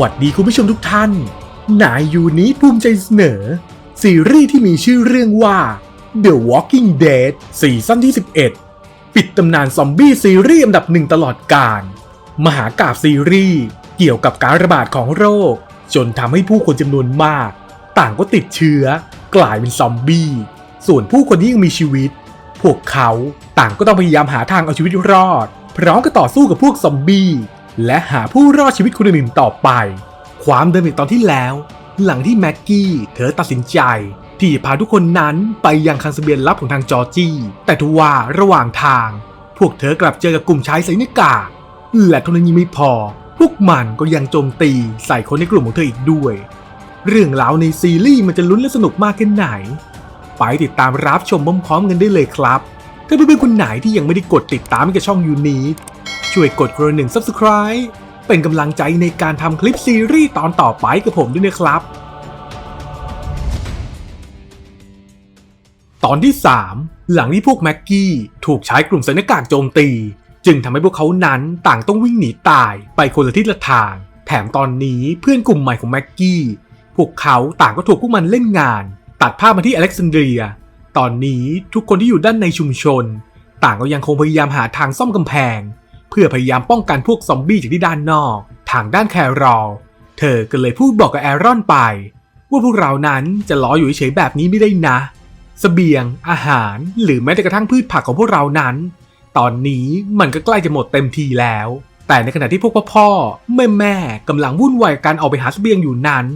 วัสดีคุณผู้ชมทุกท่าน นายยูนี้ภูมิใจเสนอ ซีรีส์ที่มีชื่อเรื่องว่า The Walking Dead ซีซั่นที่ 11 ปิดตำนานซอมบี้ซีรีส์อันดับหนึ่งตลอดกาลมหากาบซีรีส์เกี่ยวกับการระบาดของโรค จนทำให้ผู้คนจำนวนมาก ต่างก็ติดเชื้อ กลายเป็นซอมบี้ ส่วนผู้คนที่ยังมีชีวิต พวกเขาต่างก็ต้องพยายามหาทางเอาชีวิตรอด พร้อมกับต่อสู้กับพวกซอมบี้ และหาผู้รอดชีวิตคนอื่นๆต่อไป ความเดิมในตอนที่แล้ว หลังที่แม็กกี้เธอตัดสินใจ ที่จะพาทุกคนนั้นไปยังคังเสเบียนลับของทางจอร์จี้ แต่ทว่าระหว่างทาง พวกเธอกลับเจอกับกลุ่มชายใส่หน้ากากและเท่านั้นยังไม่พอ พวกมันก็ยังโจมตีใส่คนในกลุ่มของเธออีกด้วย เรื่องราวในซีรีส์มันจะลุ้นและสนุกมากแค่ไหน ไปติดตามรับชมพร้อมๆกันได้เลยครับ ถ้าเพื่อนๆคนไหนที่ยังไม่ได้กดติดตามให้กับช่องยูนี ช่วยกดกระหนึ่ง Subscribe เป็นกำลังใจในการทำคลิปซีรีส์ตอนต่อไปกับผมด้วยนะครับ ตอนที่ 3 หลังที่พวกแม็กกี้ถูกใช้กลุ่มสนกากโจมตี จึงทำให้พวกเขานั้นต่างต้องวิ่งหนีตายไปคนละทิศละทาง แถมตอนนี้เพื่อนกลุ่มใหม่ของแม็กกี้ พวกเขาต่างก็ถูกพวกมันเล่นงาน ตัดภาพมาที่อเล็กซานเดรีย ตอนนี้ทุกคนที่อยู่ด้านในชุมชน ต่างก็ยังคงพยายามหาทางซ่อมกำแพง เพื่อพยายามป้องกันพวกซอมบี้จากที่ด้านนอก ทางด้านแครอลเธอก็เลยพูดบอกกับแอรอนไป ว่าพวกเรานั้นจะล้ออยู่เฉยแบบนี้ไม่ได้นะสเสบียง อาหาร หรือแม้แต่กระทั่งพืชผักของพวกเรานั้น ตอนนี้มันก็ใกล้จะหมดเต็มทีแล้ว แต่ในขณะที่พวกพ่อแม่แม่กำลังวุ่นวายการออกไปหาสเสบียงอยู่นั้น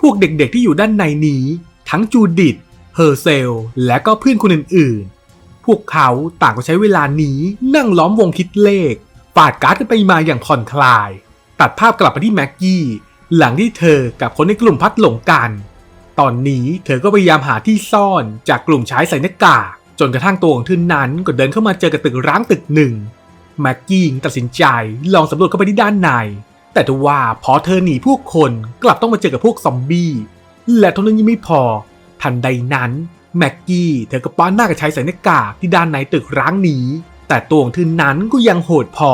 พวกเด็กๆที่อยู่ด้านในนี้ ทั้งจูดิตเฮอร์เซล และก็เพื่อนคนอื่นๆ พวกเขาต่างก็ใช้เวลานี้นั่งล้อมวงคิดเลขปาดการ์ดกันไปมาอย่างผ่อนคลาย ตัดภาพกลับมาที่แม็กกี้ หลังที่เธอกับคนในกลุ่มพัดหลงกัน ตอนนี้เธอก็พยายามหาที่ซ่อนจากกลุ่มชายใส่หน้ากากจนกระทั่งตัวของเธอนั้นก็เดินเข้ามาเจอกับตึกร้างตึกหนึ่งแม็กกี้ตัดสินใจลองสำรวจเข้าไปที่ด้านใน แต่ทว่าพอเธอหนีพวกคนกลับต้องมาเจอกับพวกซอมบี้และเท่านั้นยังไม่พอ ทันใดนั้น แม็กกี้เธอก็ป้อนหน้ากับชายใส่หน้ากากที่ด้านในตึกร้างนี้ แต่ตัวของเธอนั้นก็ยังโหดพอ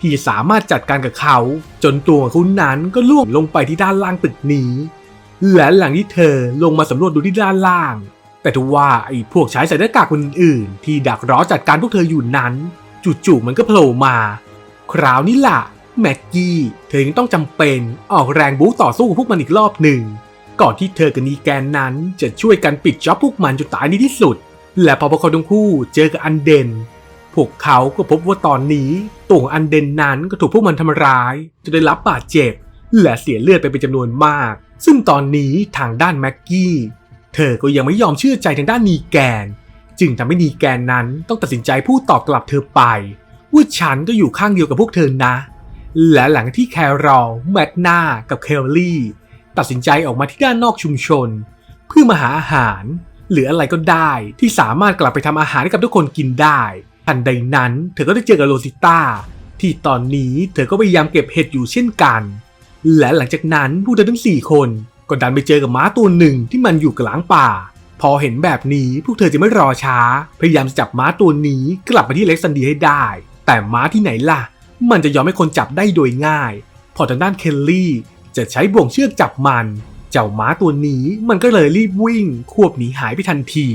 ที่จะสามารถจัดการกับเขา จนตัวของเขานั้นก็ล่วงลงไปที่ด้านล่างตึกนี้และหลังที่เธอลงมาสำรวจดูที่ด้านล่าง แต่ทว่าไอ้พวกชายใส่หน้ากากคนอื่นที่ดักรอจัดการพวกเธออยู่นั้นจู่ๆมันก็โผล่มา คราวนี้ล่ะแม็กกี้เธอยังต้องจำเป็นออกแรงบู๊ต่อสู้กับพวกมันอีกรอบหนึ่ง ก่อนที่เธอกับนีแกนนั้นจะช่วยกันปิดจ็อบพวกมันจนตายในที่สุด และพอพวกเขาทั้งคู่เจอกับอันเดน พวกเขาก็พบว่าตอนนี้ตัวของอันเดนนั้นก็ถูกพวกมันทำร้ายจนได้รับบาดเจ็บ และเสียเลือดไปเป็นจำนวนมาก ซึ่งตอนนี้ทางด้านแม็กกี้เธอก็ยังไม่ยอมเชื่อใจทางด้านนีแกน จึงทำให้นีแกนนั้นต้องตัดสินใจพูดตอบกลับเธอไปว่าฉันก็อยู่ข้างเดียวกับพวกเธอนะ และหลังที่แครอลแมกนากับเคลลี่ ตัดสินใจออกมาที่ด้านนอกชุมชน เพื่อมาหาอาหาร หรืออะไรก็ได้ที่สามารถกลับไปทำอาหารให้กับทุกคนกินได้ทันใดนั้น เธอก็ได้เจอกับโรซิต้าที่ตอนนี้เธอก็พยายามเก็บเห็ดอยู่เช่นกัน และหลังจากนั้นพวกเธอทั้ง 4 คนก็ดันไปเจอกับม้าตัวหนึ่งที่มันอยู่กลางป่า พอเห็นแบบนี้พวกเธอจะไม่รอช้า พยายามจับม้าตัวนี้กลับมาที่เล็กซันดีให้ได้ แต่ม้าที่ไหนล่ะ มันจะยอมให้คนจับได้โดยง่าย พอทางด้านเคลลี่ จะใช้บ่วงเชือกจับมัน เจ้าม้าตัวนี้มันก็เลยรีบวิ่ง ควบหนีหายไปทันที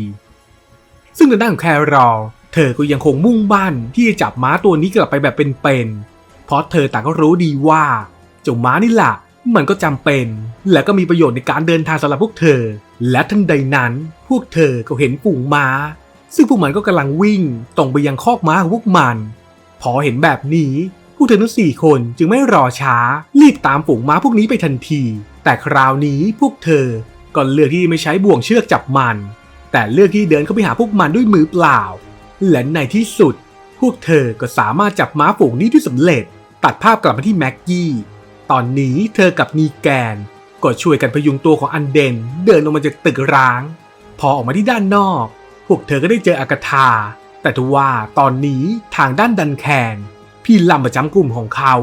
ซึ่งทางด้านของแครอลเธอก็ยังคงมุ่งมั่นที่จะจับม้าตัวนี้กลับไปแบบเป็นๆ เพราะเธอต่างก็รู้ดีว่า เจ้าม้านี่แหละมันก็จำเป็น และก็มีประโยชน์ในการเดินทางสำหรับพวกเธอ และทันใดนั้น พวกเธอก็เห็นฝูงม้า ซึ่งพวกมันก็กำลังวิ่งตรงไปยังคอกม้าของพวกมัน พอเห็นแบบนี้ พวกเธอทั้งสี่คนจึงไม่รอช้า รีบตามฝูงม้าพวกนี้ไปทันที แต่คราวนี้พวกเธอก็เลือกที่ไม่ใช้บ่วงเชือกจับมัน แต่เลือกที่เดินเข้าไปหาพวกมันด้วยมือเปล่า และในที่สุด พวกเธอก็สามารถจับม้าฝูงนี้ได้สำเร็จ ตัดภาพกลับมาที่แม็กกี้ตอนนี้เธอกับนีแกน ก็ช่วยกันพยุงตัวของอันเดน เดินออกมาจากตึกร้าง พอออกมาที่ด้านนอก พวกเธอก็ได้เจออากาธาแต่ทว่าตอนนี้ทางด้านดันแคน พี่ลำประจำกลุ่มของเขา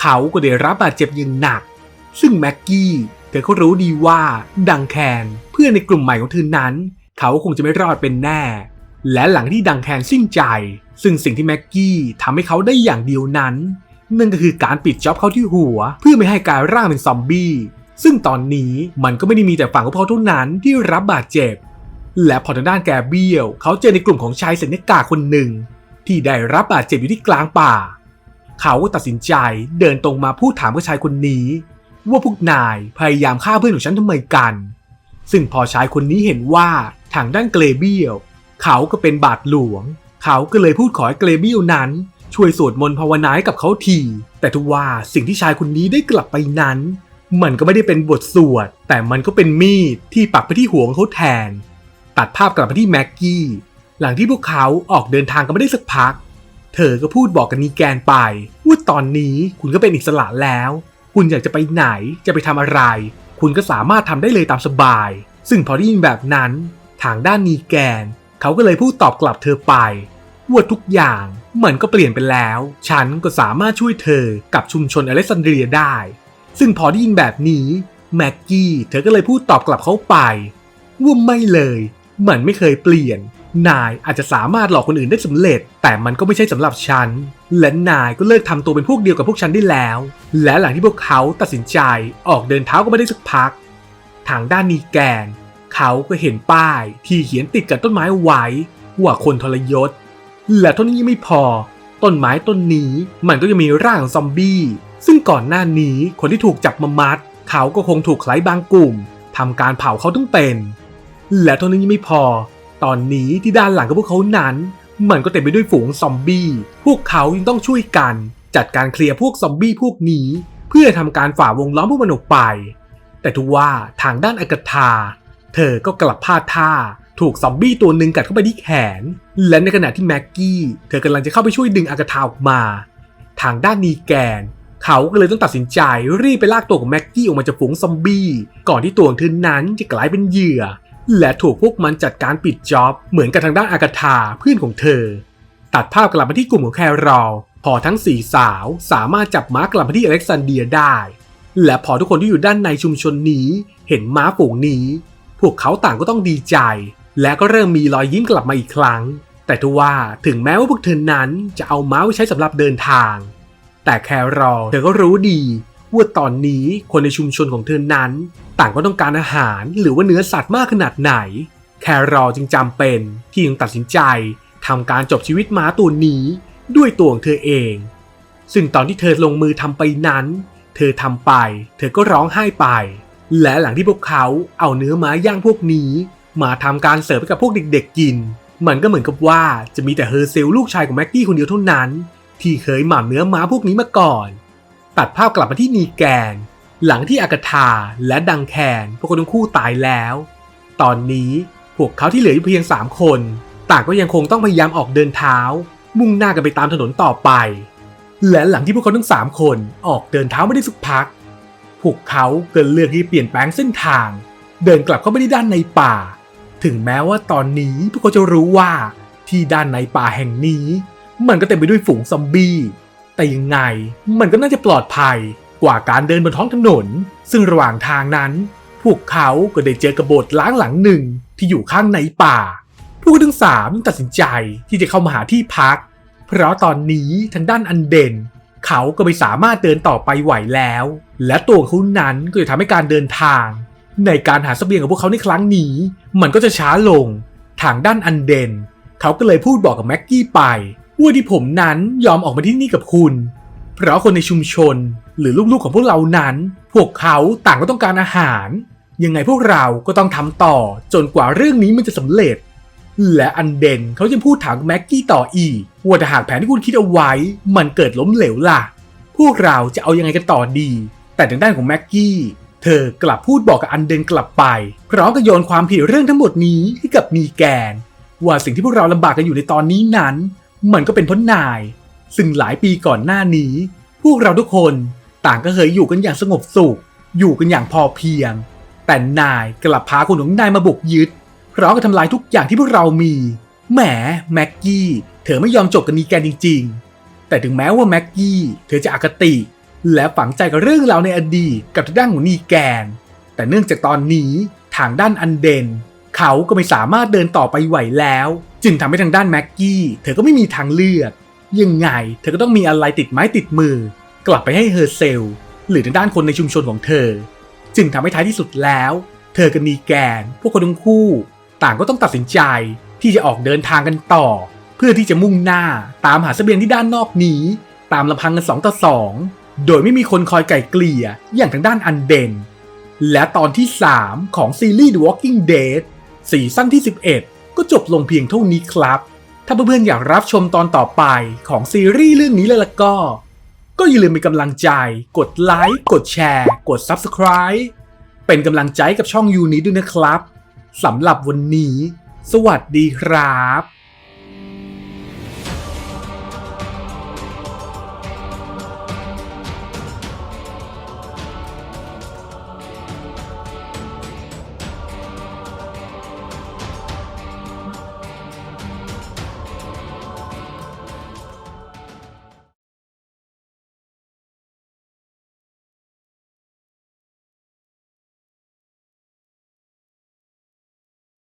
เขาก็ได้รับบาดเจ็บอย่างหนัก ซึ่งแม็กกี้เธอก็รู้ดีว่าดังแคนเพื่อนในกลุ่มใหม่ของเธอนั้น เขาคงจะไม่รอดเป็นแน่ และหลังที่ดังแคนสิ้นใจ ซึ่งสิ่งที่แม็กกี้ทำให้เขาได้อย่างเดียวนั้นนั่นก็คือการปิดจ็อบเขาที่หัว เพื่อไม่ให้กลายร่างเป็นซอมบี้ ซึ่งตอนนี้มันก็ไม่ได้มีแต่ฝั่งของเขาเท่านั้นที่รับบาดเจ็บ และพอทางด้านแกเบียลเขาเจอในกลุ่มของชายเซนเนกาคนหนึ่ง ที่ได้รับบาดเจ็บอยู่ที่กลางป่า เขาก็ตัดสินใจเดินตรงมาพูดถามกับชายคนนี้ ว่าพวกนายพยายามฆ่าเพื่อนของฉันทำไมกัน ซึ่งพอชายคนนี้เห็นว่าทางด้านเกรเบียลเขาก็เป็นบาทหลวง เขาก็เลยพูดขอให้เกรเบียลนั้น ช่วยสวดมนต์ภาวนาให้กับเขาที แต่ทว่าสิ่งที่ชายคนนี้ได้กลับไปนั้น มันก็ไม่ได้เป็นบทสวด แต่มันก็เป็นมีดที่ปักไปที่หัวของเขาแทน ตัดภาพกลับมาที่แม็กกี้ หลังที่พวกเขาออกเดินทางกันไม่ได้สักพัก เธอก็พูดบอกกับนีแกนไปว่าตอนนี้คุณก็เป็นอิสระแล้ว คุณอยากจะไปไหนจะไปทำอะไร คุณก็สามารถทำได้เลยตามสบาย ซึ่งพอได้ยินแบบนั้น ทางด้านนีแกน เขาก็เลยพูดตอบกลับเธอไปว่าทุกอย่างมันก็เปลี่ยนไปแล้ว ฉันก็สามารถช่วยเธอกับชุมชนอเล็กซานเดรียได้ ซึ่งพอได้ยินแบบนี้แม็กกี้เธอก็เลยพูดตอบกลับเขาไปว่าไม่เลย มันไม่เคยเปลี่ยน นายอาจจะสามารถหลอกคนอื่นได้สำเร็จ แต่มันก็ไม่ใช่สำหรับฉัน และนายก็เลิกทำตัวเป็นพวกเดียวกับพวกฉันได้แล้ว และหลังที่พวกเขาตัดสินใจออกเดินเท้าก็ไม่ได้สักพัก ทางด้านนีแกน เขาก็เห็นป้ายที่เขียนติดกับต้นไม้ไว้ว่าคนทรยศ และเท่านี้ไม่พอ ต้นไม้ต้นนี้มันก็ยังมีร่างซอมบี้ ซึ่งก่อนหน้านี้คนที่ถูกจับมามัด เขาก็คงถูกใครบางกลุ่มทำการเผาเขาต้องเป็น และเท่านี้ไม่พอ ตอนนี้ที่ด้านหลังของพวกเขานั้น มันก็เต็มไปด้วยฝูงซอมบี้พวกเขายังต้องช่วยกัน จัดการเคลียร์พวกซอมบี้พวกนี้ เพื่อทำการฝ่าวงล้อมพวกมันออกไป แต่ทว่าทางด้านอากาธาเธอก็กลับพลาดท่าถูกซอมบี้ตัวหนึ่งกัดเข้าไปที่แขน และในขณะที่แม็กกี้เธอกำลังจะเข้าไปช่วยดึงอากาธาออกมา ทางด้านนีแกน เขาก็เลยต้องตัดสินใจรีบไปลากตัวของแม็กกี้ออกมาจากฝูงซอมบี้ก่อนที่ตัวของเธอนั้นจะกลายเป็นเหยื่อ และถูกพวกมันจัดการปิดจ็อบเหมือนกับทางด้านอากาธาเพื่อนของเธอ ตัดภาพกลับมาที่กลุ่มของแครอลพอทั้งสี่สาวสามารถจับม้ากลับมาที่อเล็กซานเดียได้ และพอทุกคนที่อยู่ด้านในชุมชนนี้เห็นม้าฝูงนี้ พวกเขาต่างก็ต้องดีใจ และก็เริ่มมีรอยยิ้มกลับมาอีกครั้ง แต่ทว่าถึงแม้ว่าพวกเธอนั้นจะเอาม้าไว้ใช้สำหรับเดินทาง แต่แครอลเธอก็รู้ดี ว่าตอนนี้คนในชุมชนของเธอนั้น ต่างก็ต้องการอาหารหรือว่าเนื้อสัตว์มากขนาดไหน แครอจึงจำเป็นที่ต้องตัดสินใจทำการจบชีวิตม้าตัวนี้ด้วยตัวของเธอเอง ซึ่งตอนที่เธอลงมือทำไปนั้น เธอทำไป เธอก็ร้องไห้ไป และหลังที่พวกเขาเอาเนื้อม้าย่างพวกนี้ มาทำการเสิร์ฟให้กับพวกเด็กๆกิน มันก็เหมือนกับว่าจะมีแต่เฮอร์เซลลูกชายของแม็กกี้คนเดียวเท่านั้น ที่เคยหม่ำเนื้อม้าพวกนี้มาก่อน ตัดภาพกลับมาที่นีแกน หลังที่อากาธาและดังแคนพวกเขาทั้งคู่ตายแล้ว ตอนนี้พวกเขาที่เหลืออยู่เพียง 3 คน ต่างก็ยังคงต้องพยายามออกเดินเท้า มุ่งหน้ากันไปตามถนนต่อไป และหลังที่พวกเขาทั้ง 3 คนออกเดินเท้าไม่ได้สักพัก พวกเขาเก็เลือกที่เปลี่ยนแปลงเส้นทาง เดินกลับเข้าไปที่ด้านในป่า ถึงแม้ว่าตอนนี้พวกเขาจะรู้ว่าที่ด้านในป่าแห่งนี้ มันก็เต็มไปด้วยฝูงซอมบี้ แต่ยังไงมันก็น่าจะปลอดภัยกว่าการเดินบนท้องถนน ซึ่งระหว่างทางนั้น พวกเขาก็ได้เจอกระโบดล้างหลังหนึ่งที่อยู่ข้างในป่า พวกทั้งสามตัดสินใจที่จะเข้ามาหาที่พัก เพราะตอนนี้ทางด้านอันเด่น เขาก็ไม่สามารถเดินต่อไปไหวแล้ว และตัวเขานั้นก็จะทำให้การเดินทาง ในการหาเสบียงของพวกเขาในครั้งนี้ มันก็จะช้าลง ทางด้านอันเด่น เขาก็เลยพูดบอกกับแม็กกี้ไป ว่าที่ผมนั้นยอมออกมาที่นี่กับคุณ เพราะคนในชุมชนหรือลูกๆของพวกเรานั้น พวกเขาต่างก็ต้องการอาหาร ยังไงพวกเราก็ต้องทำต่อจนกว่าเรื่องนี้มันจะสำเร็จ และอันเดนเขาจะพูดถามแม็กกี้ต่ออีกว่าถ้าหากแผนที่คุณคิดเอาไว้ มันเกิดล้มเหลวล่ะ พวกเราจะเอายังไงกันต่อดี แต่ทางด้านของแม็กกี้เธอกลับพูดบอกกับอันเดนกลับไปพร้อมกับโยนความผิดเรื่องทั้งหมดนี้ให้กับนีแกน ว่าสิ่งที่พวกเราลำบากกันอยู่ในตอนนี้นั้น มันก็เป็นเพราะนาย ซึ่งหลายปีก่อนหน้านี้ พวกเราทุกคนต่างก็เคยอยู่กันอย่างสงบสุข อยู่กันอย่างพอเพียง แต่นายกลับพาคนของนายมาบุกยึดพร้อมกับทำลายทุกอย่างที่พวกเรามี แหมแม็กกี้เธอไม่ยอมจบกับนีแกจริง ๆ แต่ถึงแม้ว่าแม็กกี้เธอจะอคติ และฝังใจกับเรื่องราวในอดีตกับทางด้านของนีแกน แต่เนื่องจากตอนนี้ทางด้านอันเดน เขาก็ไม่สามารถเดินต่อไปไหวแล้ว จึงทำให้ทางด้านแม็กกี้เธอก็ไม่มีทางเลือก ยังไงเธอก็ต้องมีอะไรติดไม้ติดมือ กลับไปให้เฮอร์เซล หรือทางด้านคนในชุมชนของเธอ จึงทำให้ท้ายที่สุดแล้ว เธอกับนีแกน พวกคนทั้งคู่ ต่างก็ต้องตัดสินใจที่จะออกเดินทางกันต่อ เพื่อที่จะมุ่งหน้าตามหาเสบียงที่ด้านนอกนี้ ตามลำพังกันสองต่อสองโดยไม่มีคนคอยไก่เกลี่ยอย่างทางด้านอันเดนและตอนที่ 3 ของซีรีส์ The Walking Dead ซีซั่นที่ 11 ก็จบลงเพียงเท่านี้ครับ ถ้าเพื่อนๆอยากรับชมตอนต่อไปของซีรีส์เรื่องนี้เลยล่ะก็ ก็อย่าลืมเป็นกำลังใจ กดไลค์ กดแชร์ กด Subscribe เป็นกำลังใจกับช่องยูนี้ด้วยนะครับสำหรับวันนี้ สวัสดีครับ